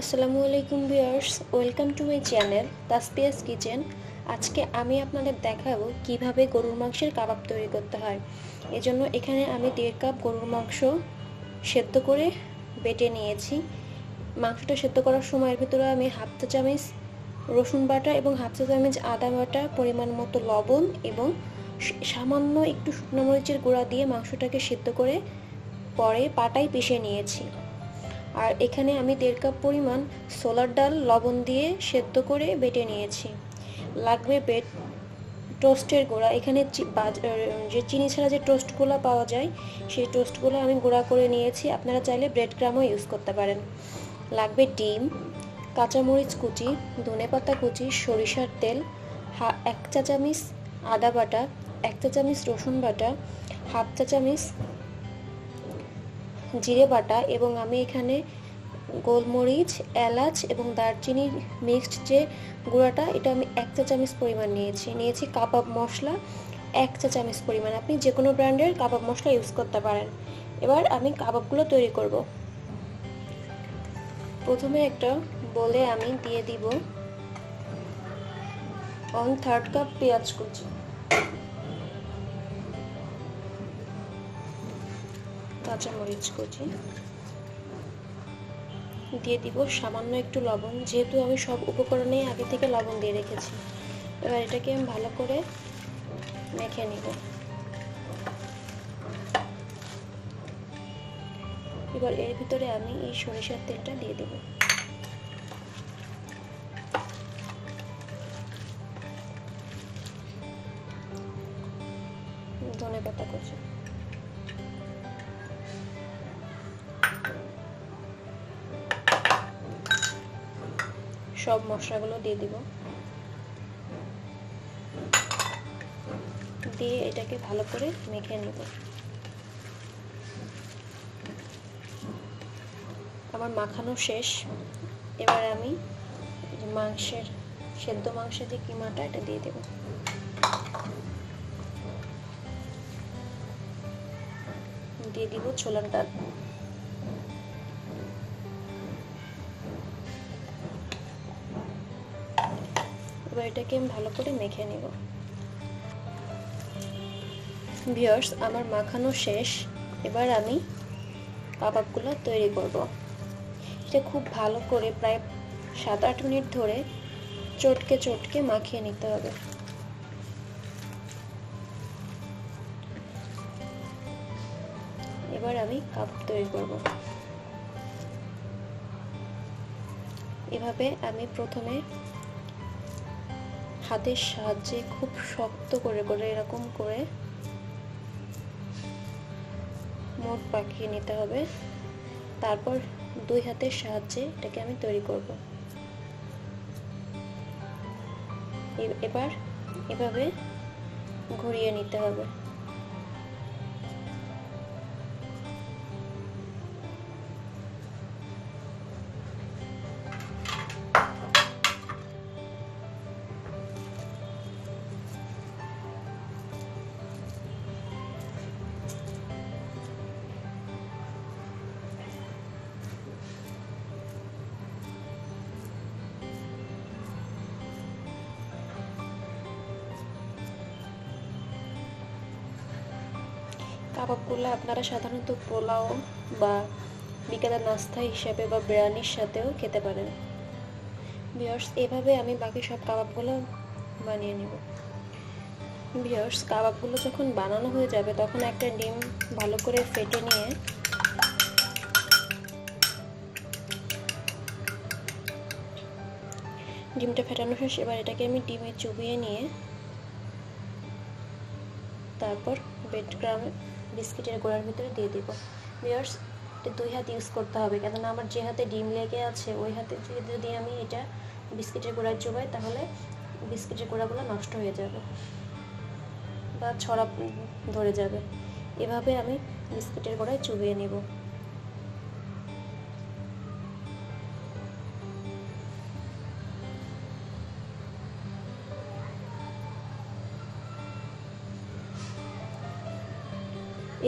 আসসালামু আলাইকুম viewers, welcome to my channel Tasfia's kitchen. আজকে আমি আপনাদের দেখাবো কীভাবে গরুর মাংসের কাবাব তৈরি করতে হয়। এজন্য এখানে আমি দেড় কাপ গরুর মাংস সেদ্ধ করে বেটে নিয়েছি। মাংসটা সেদ্ধ করার সময়ের ভিতরে আমি হাফ চা চামচ রসুন বাটা এবং হাফ চা চামচ আদা বাটা, পরিমাণ মতো লবণ এবং সামান্য একটু শুকনো মরিচের গুঁড়া দিয়ে মাংসটাকে সেদ্ধ করে পরে পাটায় পিষে নিয়েছি। আর এখানে আমি দেড় কাপ পরিমাণ সোলার ডাল, লবণ দিয়ে সেদ্ধ করে বেটে নিয়েছি। লাগবে বেট টোস্টের গোড়া। এখানে যে চিনি ছাড়া যে টোস্টগুলো পাওয়া যায়, সেই টোস্টগুলো আমি গুঁড়া করে নিয়েছি। আপনারা চাইলে ব্রেড ক্রামও ইউজ করতে পারেন। লাগবে ডিম, কাঁচামরিচ কুচি, ধনে পাতা কুচি, সরিষার তেল, হা, এক চা চামিচ আদা বাটা, এক চা চামিচ রসুন বাটা, হাফ চা চামিচ জিরে বাটা এবং আমি এখানে গোলমরিচ, এলাচ এবং দারচিনির মিক্সড যে গুঁড়াটা, এটা আমি এক চা চামচ পরিমাণ নিয়েছি। নিয়েছি কাবাব মশলা এক চা চামচ পরিমাণ। আপনি যে কোনো ব্র্যান্ডের কাবাব মশলা ইউজ করতে পারেন। এবার আমি কাবাবগুলো তৈরি করব। প্রথমে একটা বলে আমি দিয়ে দিব ওয়ান থার্ড কাপ পেঁয়াজ কুচি। কাঁচামরিচ কুচি। দিয়ে দিব সামান্য একটু লবণ। যেহেতু আমি সব উপকরণে আগে থেকে লবণ দিয়ে রেখেছি, এবার এটাকে আমি ভালো করে মেখে নিব। এবার এর ভিতরে আমি এই সরিষার তেলটা দিয়ে দেব। ধনে পাতা কুচি। সব মশলাগুলো দিয়ে দিব। দিয়ে এটাকে ভালো করে মেখে নেব। আমার মাখানো শেষ। এবার আমি মাংসের, সেদ্ধ মাংসের যে কিমাটা, এটা দিয়ে দেব। দিয়ে দিব ছোলার ডাল। এটাকে আমি ভালো করে মেখে নেব। ভিওর্স আমার মাখানো শেষ। এবার আমি কাবাবগুলো তৈরি করব। এটা খুব ভালো করে প্রায় সাত আট মিনিট ধরে চটকে চটকে মাখিয়ে নিতে হবে। এবার আমি কাবাব তৈরি করব। এভাবে আমি প্রথমে হাতের সাহায্যে খুব শক্ত করে করে, এরকম করে মোট পাকিয়ে নিতে হবে। তারপর দুই হাতের সাহায্যে এটাকে আমি তৈরি করব। এবার এভাবে ঘুরিয়ে নিতে হবে। কাবাবগুলো আপনারা সাধারণত পোলাও বা বিকেলের নাস্তা হিসাবে বা বিরিয়ানির সাথেও খেতে পারেন। বিয়ার্স এভাবে আমি বাকি সব কাবাবগুলো বানিয়ে নেব। বিয়ার্স কাবাবগুলো যখন বানানো হয়ে যাবে, তখন একটা ডিম ভালো করে ফেটে নিয়ে ডিমটা ফেটানো শেষ। এবার এটাকে আমি ডিমে চুবিয়ে নিয়ে তারপর বেড গ্রাম বিস্কিটের গোড়ার ভিতরে দিয়ে দিব। বিয়ার্স এটা দুই হাত ইউজ করতে হবে, কেননা আমার যে হাতে ডিম লেগে আছে, ওই হাতে যদি আমি এটা বিস্কিটের গোড়ায় চুবাই, তাহলে বিস্কিটের গোড়াগুলো নষ্ট হয়ে যাবে বা ছড়া ধরে যাবে। এভাবে আমি বিস্কিটের গোড়ায় চুবিয়ে নেব।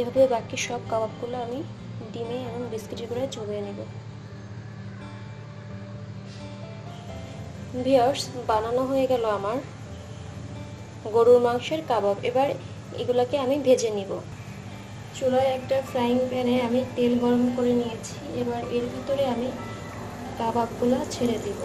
এভাবে বাকি সব কাবাবগুলো আমি ডিমে এবং বিস্কিটের করে চুবিয়ে নেব। ভিয়ার্স বানানো হয়ে গেল আমার গরুর মাংসের কাবাব। এবার এগুলোকে আমি ভেজে নিব। চুলায় একটা ফ্রাইং প্যানে আমি তেল গরম করে নিয়েছি। এবার এর ভিতরে আমি কাবাবগুলো ছেড়ে দিব।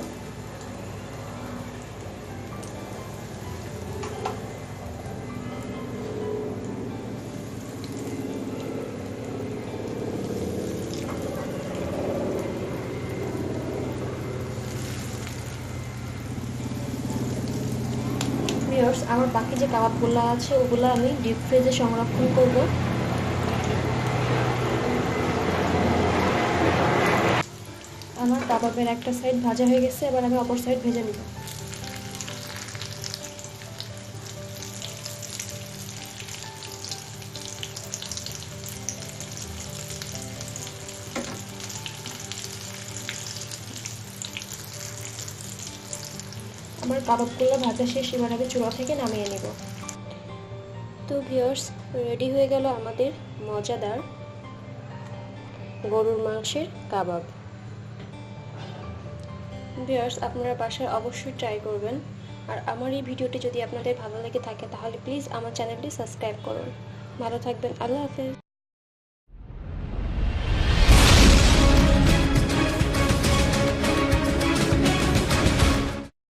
ভিউয়ার্স আমার বাকি যে কাবাবগুলো আছে, ওগুলো আমি ডিপ ফ্রিজে সংরক্ষণ করব। আমার কাবাবের একটা সাইড ভাজা হয়ে গেছে, এবার আমি অপর সাইড ভেজে নিব। আমার কাবাবগুলো ভাজা শেষ, এবার আমি চুলা থেকে নামিয়ে নেব। তো ভিউয়ার্স, রেডি হয়ে গেল আমাদের মজাদার গরুর মাংসের কাবাব। ভিউয়ার্স, আপনারা বাসায় অবশ্যই ট্রাই করবেন। আর আমার এই ভিডিওটি যদি আপনাদের ভালো লেগে থাকে, তাহলে প্লিজ আমার চ্যানেলটি সাবস্ক্রাইব করুন। ভালো থাকবেন, আল্লাহ হাফেজ।